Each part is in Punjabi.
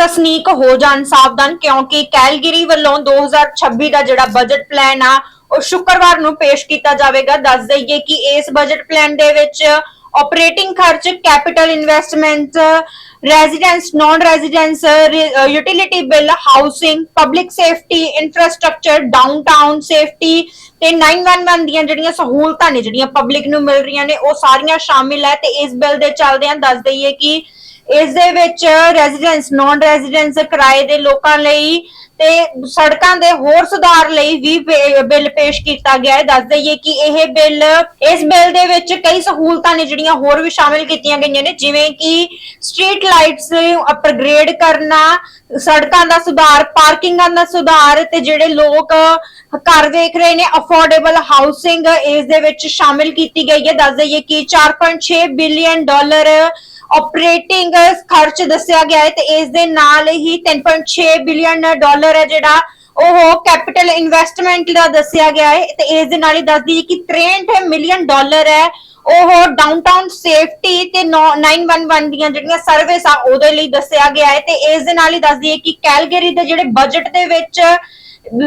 ਵਸਨੀਕ ਹੋ ਜਾਣ ਸਾਵਧਾਨ, ਕਿਉਂਕਿ ਕੈਲਗਰੀ ਵੱਲੋਂ 2026 ਦਾ ਜਿਹੜਾ ਬਜਟ ਪਲਾਨ ਆ, ਉਹ ਸ਼ੁੱਕਰਵਾਰ ਨੂੰ ਪੇਸ਼ ਕੀਤਾ ਜਾਵੇਗਾ। ਦੱਸ ਦਈਏ ਕਿ ਇਸ ਬਜਟ ਪਲਾਨ ਦੇ ਵਿੱਚ ਆਪਰੇਟਿੰਗ ਖਰਚ capital investment residence non residence utility bill housing public safety infrastructure downtown safety ਤੇ 911 ਦੀਆਂ ਜਿਹੜੀਆਂ ਸਹੂਲਤਾਂ ਨੇ, ਜਿਹੜੀਆਂ ਪਬਲਿਕ ਨੂੰ ਮਿਲ ਰਹੀਆਂ ਨੇ, ਉਹ ਸਾਰੀਆਂ ਸ਼ਾਮਿਲ ਹੈ ਤੇ ਇਸ ਬਿੱਲ ਦੇ ਚੱਲਦਿਆਂ ਦੱਸ ਦਈਏ ਕਿ ਇਸ ਦੇ ਵਿੱਚ ਰੈਜ਼ੀਡੈਂਸ ਨਾਨ ਰੈਜ਼ੀਡੈਂਸ ਕਿਰਾਏ ਦੇ ਲੋਕਾਂ ਲਈ ਤੇ ਸੜਕਾਂ ਦੇ ਹੋਰ ਸੁਧਾਰ ਲਈ ਵੀ ਬਿੱਲ ਪੇਸ਼ ਕੀਤਾ ਗਿਆ ਹੈ। ਦੱਸ ਦਈਏ ਕਿ ਇਹ ਬਿੱਲ, ਇਸ ਬਿੱਲ ਦੇ ਵਿੱਚ ਕਈ ਸਹੂਲਤਾਂ ਨੇ ਜਿਹੜੀਆਂ ਹੋਰ ਵੀ ਸ਼ਾਮਿਲ ਕੀਤੀਆਂ ਗਈਆਂ ਨੇ, ਜਿਵੇਂ ਕਿ ਸਟਰੀਟ ਲਾਈਟਸ ਅਪਗ੍ਰੇਡ ਕਰਨਾ, ਸੜਕਾਂ ਦਾ ਸੁਧਾਰ, ਪਾਰਕਿੰਗਾਂ ਦਾ ਸੁਧਾਰ ਤੇ ਜਿਹੜੇ ਲੋਕ ਘਰ ਵੇਖ ਰਹੇ ਨੇ ਅਫੋਰਡੇਬਲ ਹਾਊਸਿੰਗ ਇਸ ਦੇ ਵਿੱਚ ਸ਼ਾਮਿਲ ਕੀਤੀ ਗਈ ਹੈ। ਦੱਸ ਦਈਏ ਕਿ 4.6 ਬਿਲੀਅਨ ਡਾਲਰ ਆਪਰੇਟਿੰਗ ਖਰਚ ਦੱਸਿਆ ਗਿਆ ਹੈ ਤੇ ਇਸ ਦੇ ਨਾਲ ਹੀ 3.6 ਬਿਲੀਅਨ ਡਾਲਰ ਹੈ ਜਿਹੜਾ ਉਹ ਕੈਪੀਟਲ ਇਨਵੈਸਟਮੈਂਟ ਦਾ ਦੱਸਿਆ ਗਿਆ ਹੈ ਤੇ ਇਸ ਦੇ ਨਾਲ ਹੀ ਦੱਸਦੀ ਦਈਏ ਕਿ 63 ਮਿਲੀਅਨ ਡਾਲਰ ਹੈ ਉਹ ਡਾਊਨਟਾਊਨ ਸੇਫਟੀ ਤੇ 911 ਦੀਆਂ ਜਿਹੜੀਆਂ ਸਰਵਿਸ ਆ ਉਹਦੇ ਲਈ ਦੱਸਿਆ ਗਿਆ ਹੈ ਤੇ ਇਸ ਦੇ ਨਾਲ ਹੀ ਦੱਸਦੀ ਦਈਏ ਕਿ ਕੈਲਗਰੀ ਦੇ ਜਿਹੜੇ ਬਜਟ ਦੇ ਵਿੱਚ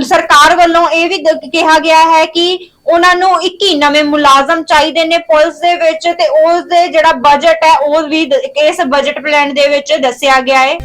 ਸਰਕਾਰ ਵੱਲੋਂ ਇਹ ਵੀ ਦ- ਕਿਹਾ ਗਿਆ ਹੈ ਕਿ ਉਹਨਾਂ ਨੂੰ 21 ਨਵੇਂ ਮੁਲਾਜ਼ਮ ਚਾਹੀਦੇ ਨੇ ਪੁਲਿਸ ਦੇ ਵਿੱਚ ਤੇ ਉਸ ਦੇ ਜਿਹੜਾ ਬਜਟ ਹੈ, ਉਹ ਵੀ ਦ- ਇਸ ਬਜਟ ਪਲਾਨ ਦੇ ਵਿੱਚ ਦੱਸਿਆ ਗਿਆ ਹੈ।